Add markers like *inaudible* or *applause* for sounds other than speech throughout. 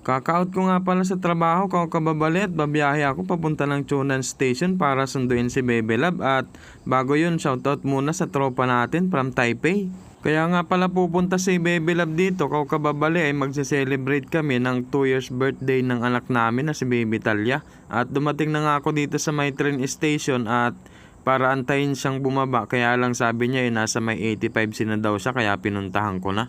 Kakaot ko nga pala sa trabaho kung kababali at babiyahe ako papunta ng Chunan Station para sunduin si Bebe Love at bago yun shoutout muna sa tropa natin from Taipei. Kaya nga pala pupunta si Bebe Love dito kung kababali ay magse-celebrate kami ng 2 years birthday ng anak namin na si Baby Talia. At dumating na nga ako dito sa may train station at para antayin siyang bumaba kaya lang sabi niya eh nasa may 85 si na daw siya kaya pinuntahan ko na.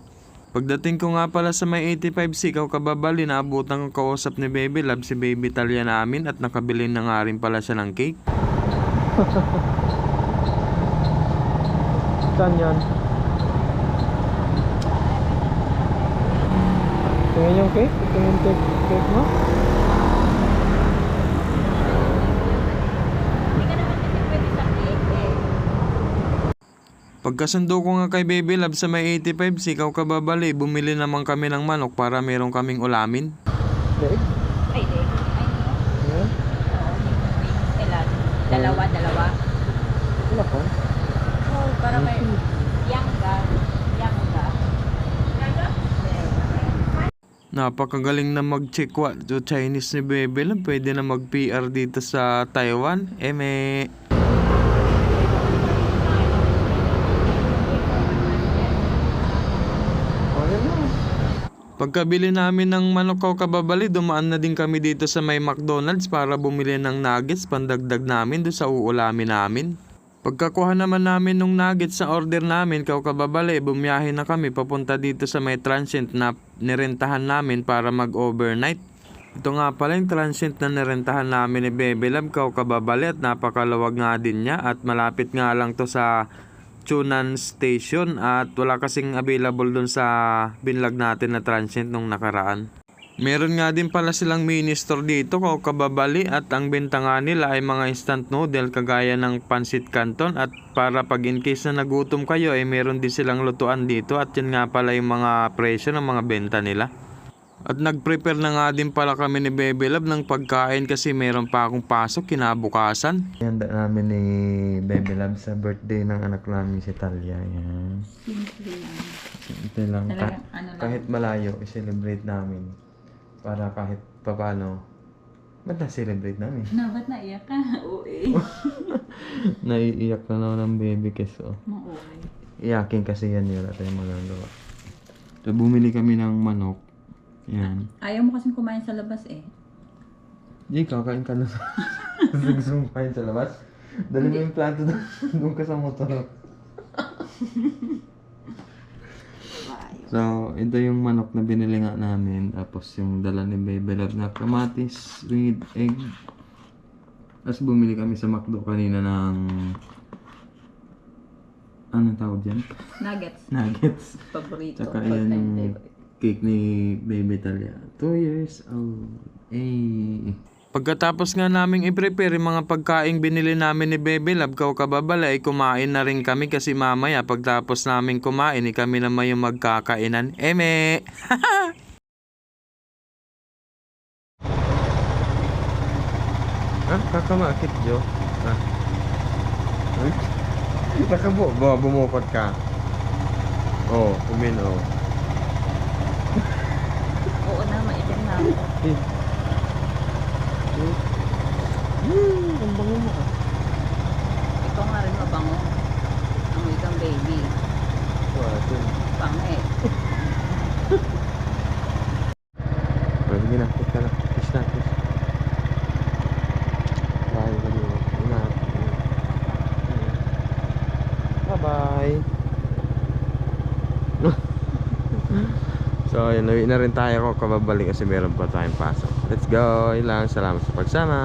Pagdating ko nga pala sa may 85 sikaw kababali, naabutan ko kausap ni Baby Love si Baby Talia namin at nakabili na nga rin pala siya ng cake. *laughs* Saan yan? Tingnan yung cake? Ito yung cake, cake mo? Hindi ka naman kasi pwede sa cake eh. Pagkasundo ko nga kay Baby Love sa may 85 sikaw kababali, bumili naman kami ng manok para meron kaming ulamin. Leg? Ay, di. Ay. Kailan? Dalawa, dalawa. Wala pa. Oo, para may yangga. Yangga. Napakagaling na mag-chikwa to Chinese ni Bebe Love. Pwede na mag-PR dito sa Taiwan. Eme. Oh, yan na. Pagkabili namin ng manok ko kababali, dumaan na din kami dito sa may McDonald's para bumili ng nuggets pandagdag namin doon sa uulamin namin. Pagkakuha naman namin ng nuggets sa order namin, kababali, bumiyahe na kami papunta dito sa may transient na nirentahan namin para mag-overnight. Ito nga pala yung transient na nirentahan namin ni Bebe Love, kaw kababali at napakalawag nga din niya at malapit nga lang to sa Chunan Station at wala kasing available dun sa binlag natin na transient nung nakaraan. Meron nga din pala silang mini dito kung kababali at ang benta nga nila ay mga instant noodle kagaya ng pansit canton at para pag in case na nagutom kayo ay meron din silang lutuan dito at yan nga pala yung mga presyo ng mga benta nila. At nag-prepare na nga din pala kami ni Bebe Love ng pagkain kasi meron pa akong pasok kinabukasan. Handa namin ni Bebe Love sa birthday ng anak namin si Talia. Yan. Simple lang. Talagang ano lang. kahit malayo, i-celebrate namin. Para kahit papano. Ba't na-celebrate namin? No, ba't naiyak ka? *laughs* Oo eh. *laughs* Naiiyak na naman ng baby keso. Oo eh. Iyakin kasi yan yun at yung magagawa. So, bumili kami ng manok. Yan. Ayaw mo kasing kumain sa labas eh. Jay, kakain ka na sa... Gusto mo kain sa labas? Dali mo yung plato doon. Doon ka sa motor. So, ito yung manok na binili nga namin. Tapos yung dala ni Baby Love na kamatis with egg. Tapos bumili kami sa McDo kanina ng... Anong tawag dyan? Nuggets. Nuggets. Paborito. Tsaka yan yung favorite. Cake ni Baby Talia. Two years old. Eh. Pagkatapos nga naming i-prepare yung mga pagkaing binili namin ni Baby Love, kaw kababala, ay kumain na rin kami kasi mamaya pagtapos namin kumain, eh, kami naman yung magkakainan. Eme! *laughs* ah, kakamakit, Jo. Ah. Ay? Nakabu, bo, bumukot ka. Oh, umin, oh. Oo na, maitim na ako. Eh. Hmm, ang bango mo. Ikaw nga rin mabango. Kang baby. Watin. Pangit. Oh, sige na, kiss ka na. Kiss na, kiss. Bye, kami. Ingat. Bye-bye. *laughs* so, yun, uwi na rin tayo ko kababalik kasi meron pa tayong pasok. Let's go. Yun lang. Salamat sa pagsama.